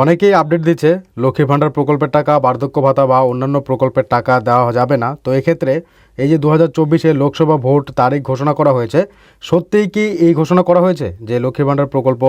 অনেকেই আপডেট দিচ্ছে, লক্ষ্মী ভাণ্ডার প্রকল্পের টাকা, বার্ধক্য ভাতা বা অন্যান্য প্রকল্পের টাকা দেওয়া যাবে না। তো এক্ষেত্রে এই যে দু হাজার লোকসভা ভোট তারিখ ঘোষণা করা হয়েছে, সত্যিই কি এই ঘোষণা করা হয়েছে যে লক্ষ্মী ভাণ্ডার প্রকল্প,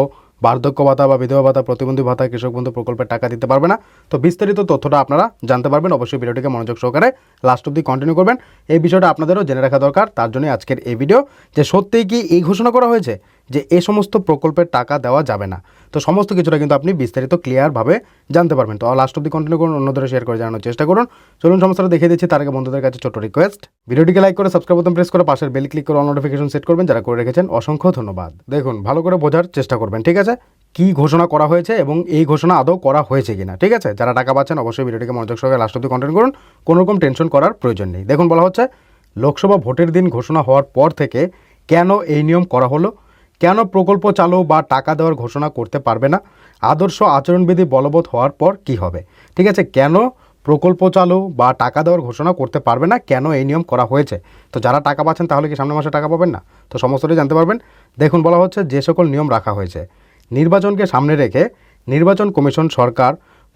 বার্ধক্য ভাতা বা বিধবা ভাতা, প্রতিবন্ধী ভাতা, কৃষক বন্ধু প্রকল্পের টাকা দিতে পারবে না? তো বিস্তারিত তথ্যটা আপনারা জানতে পারবেন। অবশ্যই ভিডিওটিকে মনোযোগ সহকারে লাস্ট অব্দি কন্টিনিউ করবেন। এই বিষয়টা আপনাদেরও জেনে রাখা দরকার। তার জন্যই আজকের এই ভিডিও যে সত্যিই কি এই ঘোষণা করা হয়েছে? যে এ সমস্ত প্রকল্পের টাকা দেওয়া যাবে না। তো সমস্ত কিছুটা কিন্তু আপনি বিস্তারিত ক্লিয়ারভাবে জানতে পারবেন। তো লাস্ট অব্দি কন্টিনিউ করুন অন্যদের শেয়ার করে জানানোর চেষ্টা করুন। চলুন সমস্যাটা দেখিয়ে দিচ্ছি, তার আগে বন্ধুদের কাছে ছোট্ট রিকোয়েস্ট ভিডিওটিকে লাইক করে সাবস্ক্রাইব বোতাম প্রেস করে, পাশের বেল ক্লিক করে অল নোটিফিকেশন সেট করবেন। যারা করে রেখেছেন, অসংখ্য ধন্যবাদ। দেখুন, ভালো করে বোঝার চেষ্টা করবেন, ঠিক আছে? কি ঘোষণা করা হয়েছে এবং এই ঘোষণা আদৌ করা হয়েছে কিনা, ঠিক আছে? যারা টাকা পাচ্ছেন, অবশ্যই ভিডিওটিকে মনোযোগ সহকারে লাস্ট অব্দি কন্টিনিউ করুন। কোনো রকম টেনশন করার প্রয়োজন নেই। দেখুন, বলা হচ্ছে, লোকসভা ভোটের দিন ঘোষণা হওয়ার পর থেকে কেন এই নিয়ম করা হলো? কেন প্রকল্প চালু বা টাকা দেওয়ার ঘোষণা করতে পারবে না? আদর্শ আচরণবিধি বলবৎ হওয়ার পর কি হবে? ঠিক আছে, কেন প্রকল্প চালু বা টাকা দেওয়ার ঘোষণা করতে পারবে না? কেন এই নিয়ম করা হয়েছে? তো যারা টাকা পাচ্ছেন, তাহলে কি সামনের মাসে টাকা পাবেন না? তো সমস্তটাই জানতে পারবেন। দেখুন, বলা হচ্ছে যে সকল নিয়ম রাখা হয়েছে। নির্বাচনকে সামনে রেখে নির্বাচন কমিশন সরকার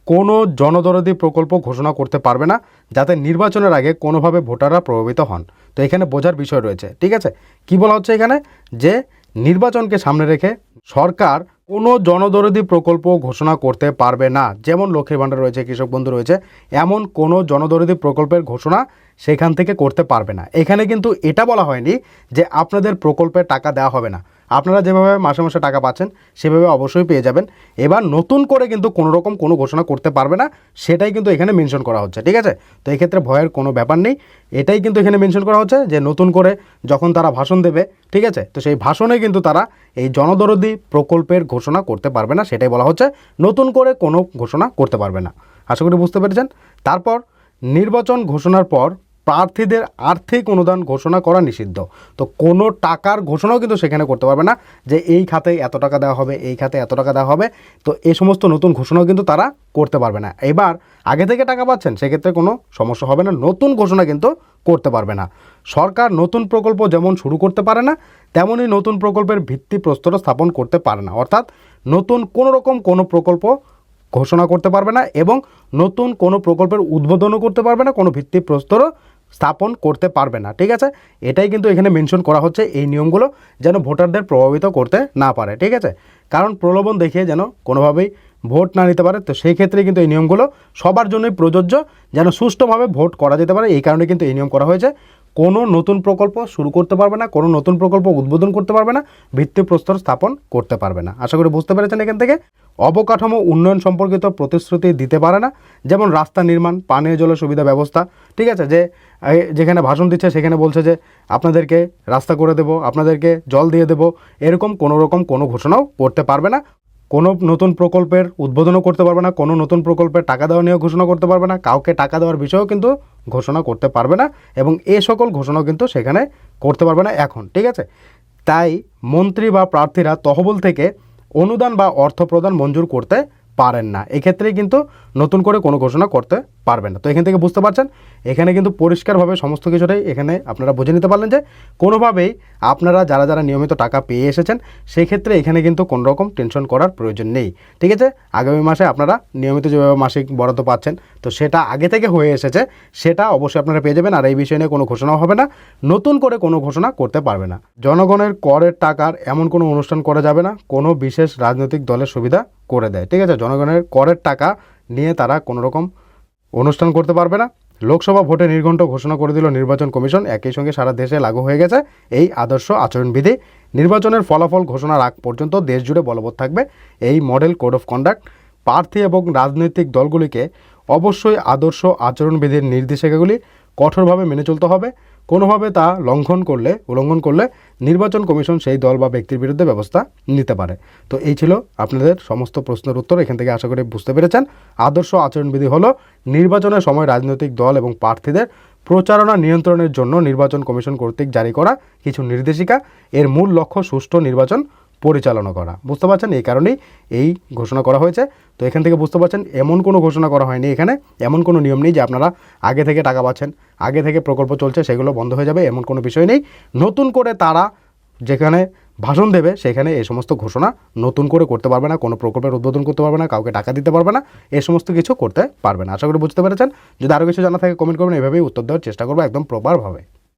কোনো জনদরদি প্রকল্প ঘোষণা করতে পারবে না, যাতে নির্বাচনের আগে কোনোভাবে ভোটাররা প্রভাবিত হন। তো এখানে বোঝার বিষয় রয়েছে। ঠিক আছে, কি বলা হচ্ছে এখানে? যে নির্বাচনকে সামনে রেখে সরকার কোনো জনদরদি প্রকল্প ঘোষণা করতে পারবে না। যেমন লক্ষ্মীর ভাণ্ডার রয়েছে, কৃষক বন্ধু রয়েছে, এমন কোনো জনদরদি প্রকল্পের ঘোষণা সেখান থেকে করতে পারবে না। এখানে কিন্তু এটা বলা হয়নি যে আপনাদের প্রকল্পের টাকা দেওয়া হবে না। আপনারা যেভাবে মাসে মাসে টাকা পাচ্ছেন, সেভাবে অবশ্যই পেয়ে যাবেন। এবার নতুন করে কিন্তু কোনো রকম কোনো ঘোষণা করতে পারবে না, সেটাই কিন্তু এখানে মেনশন করা হচ্ছে, ঠিক আছে? তো এক্ষেত্রে ভয়ের কোনো ব্যাপার নেই। এটাই কিন্তু এখানে মেনশন করা হচ্ছে যে নতুন করে যখন তারা ভাষণ দেবে, ঠিক আছে? তো সেই ভাষণে কিন্তু তারা এই জনদরদি প্রকল্পের ঘোষণা করতে পারবে না, সেটাই বলা হচ্ছে। নতুন করে কোনো ঘোষণা করতে পারবে না। আশা করি বুঝতে পেরেছেন? তারপর নির্বাচন ঘোষণার পর প্রার্থীদের আর্থিক অনুদান ঘোষণা করা নিষিদ্ধ। তো কোনো টাকার ঘোষণাও কিন্তু সেখানে করতে পারবে না যে এই খাতে এত টাকা দেওয়া হবে, এই খাতে এত টাকা দেওয়া হবে। তো এই সমস্ত নতুন ঘোষণাও কিন্তু তারা করতে পারবে না। এবার আগে থেকে টাকা পাচ্ছেন, সেক্ষেত্রে কোনো সমস্যা হবে না। নতুন ঘোষণা কিন্তু করতে পারবে না। সরকার নতুন প্রকল্প যেমন শুরু করতে পারে না, তেমনই নতুন প্রকল্পের ভিত্তি প্রস্তর স্থাপন করতে পারে না। অর্থাৎ নতুন কোনো রকম কোনো প্রকল্প ঘোষণা করতে পারবে না এবং নতুন কোনো প্রকল্পের উদ্বোধনও করতে পারবে না, কোনো ভিত্তি প্রস্তরও স্থাপন করতে পারবে না, ঠিক আছে? এটাই কিন্তু এখানে মেনশন করা হচ্ছে এই নিয়মগুলো যেন ভোটারদের প্রভাবিত করতে না পারে, ঠিক আছে? কারণ প্রলোভন দেখিয়ে যেন কোনোভাবেই ভোট না নিতে পারে, তো সেই ক্ষেত্রে কিন্তু এই নিয়মগুলো সবার জন্যই প্রযোজ্য, যেন সুষ্ঠুভাবে ভোট করা যেতে পারে, এই কারণে কিন্তু এই নিয়ম করা হয়েছে। কোনো নতুন প্রকল্প শুরু করতে পারবে না, কোনো নতুন প্রকল্প উদ্বোধন করতে পারবে না ভিত্তিপ্রস্তর স্থাপন করতে পারবে না। আশা করি বুঝতে পেরেছেন এখান থেকে? অবকাঠামো উন্নয়ন সম্পর্কিত প্রতিশ্রুতি দিতে পারে না, যেমন রাস্তা নির্মাণ, পানীয় জলের সুবিধা ব্যবস্থা। ঠিক আছে, যে যেখানে ভাষণ দিচ্ছে সেখানে বলছে যে, আপনাদেরকে রাস্তা করে দেবো, আপনাদেরকে জল দিয়ে দেবো, এরকম কোনো রকম কোনো ঘোষণাও করতে পারবে না। কোনো নতুন প্রকল্পের উদ্বোধনও করতে পারবে না, কোনো নতুন প্রকল্পের টাকা দেওয়া নিয়েও ঘোষণা করতে পারবে না, কাউকে টাকা দেওয়ার বিষয়েও কিন্তু ঘোষণা করতে পারবে না এবং এ সকল ঘোষণাও কিন্তু সেখানে করতে পারবে না এখন, ঠিক আছে? তাই মন্ত্রী বা প্রার্থীরা তহবিল থেকে অনুদান বা অর্থ প্রদান মঞ্জুর করতে পারেন না। এক্ষেত্রে কিন্তু নতুন করে কোনো ঘোষণা করতে পারবেন না। তো এখান থেকে বুঝতে পারছেন? এখানে কিন্তু পরিষ্কারভাবে সমস্ত কিছুটাই এখানে আপনারা বুঝে নিতে পারলেন যে, কোনোভাবেই আপনারা যারা যারা নিয়মিত টাকা পেয়ে এসেছেন, সেক্ষেত্রে এখানে কিন্তু কোনো রকম টেনশন করার প্রয়োজন নেই। ঠিক আছে? আগামী মাসে আপনারা নিয়মিত যেভাবে মাসিক বরাদ্দ পাচ্ছেন, তো সেটা আগে থেকে হয়ে এসেছে, সেটা অবশ্যই আপনারা পেয়ে যাবেন, আর এই বিষয় নিয়ে কোনো ঘোষণাও হবে না। নতুন করে কোনো ঘোষণা করতে পারবে না। জনগণের করের টাকার এমন কোনো অনুষ্ঠান করা যাবে না। কোনো বিশেষ রাজনৈতিক দলের সুবিধা করে দেয়। ঠিক আছে? জনগণের করের টাকা নিয়ে তারা কোনো রকম অনুষ্ঠান করতে পারবে না। লোকসভা ভোটে নির্ঘণ্ট ঘোষণা করে দিল নির্বাচন কমিশন। একই সঙ্গে সারা দেশে লাগু হয়ে গেছে এই আদর্শ আচরণবিধি। নির্বাচনের ফলাফল ঘোষণার আগ পর্যন্ত দেশ জুড়ে বলবৎ থাকবে। এই মডেল কোড অফ কন্ডাক্ট প্রার্থী এবং রাজনৈতিক দলগুলিকে অবশ্যই আদর্শ আচরণবিধির নির্দেশিকাগুলি কঠোরভাবে মেনে চলতে হবে। কোনোভাবে তা লঙ্ঘন করলে উল্লঙ্ঘন করলে নির্বাচন কমিশন সেই দল বা ব্যক্তির বিরুদ্ধে ব্যবস্থা নিতে পারে। তো এই ছিল আপনাদের সমস্ত প্রশ্নের উত্তর। এখান থেকে আশা করি বুঝতে পেরেছেন। আদর্শ আচরণবিধি হলো নির্বাচনের সময় রাজনৈতিক দল এবং প্রার্থীদের প্রচারণা নিয়ন্ত্রণের জন্য নির্বাচন কমিশন কর্তৃক জারি করা কিছু নির্দেশিকা। এর মূল লক্ষ্য সুষ্ঠু নির্বাচন পরিচালনা করা। বুঝতে পারছেন? এই কারণেই এই ঘোষণা করা হয়েছে। তো এখান থেকে বুঝতে পারছেন, এমন কোনো ঘোষণা করা হয়নি এখানে। এমন কোনো নিয়ম নেই যে আপনারা আগে থেকে টাকা পাচ্ছেন। আগে থেকে প্রকল্প চলছে, সেগুলো বন্ধ হয়ে যাবে, এমন কোনো বিষয় নেই। নতুন করে তারা যেখানে ভাষণ দেবে, সেখানে এই সমস্ত ঘোষণা নতুন করে করতে পারবে না, কোনো প্রকল্পের উদ্বোধন করতে পারবে না, কাউকে টাকা দিতে পারবে না এই সমস্ত কিছু করতে পারবে না। আশা করি বুঝতে পেরেছেন। যদি আরও কিছু জানা থাকে কমেন্ট করবেন। এভাবেই উত্তর দেওয়ার চেষ্টা করব একদম প্রপারভাবে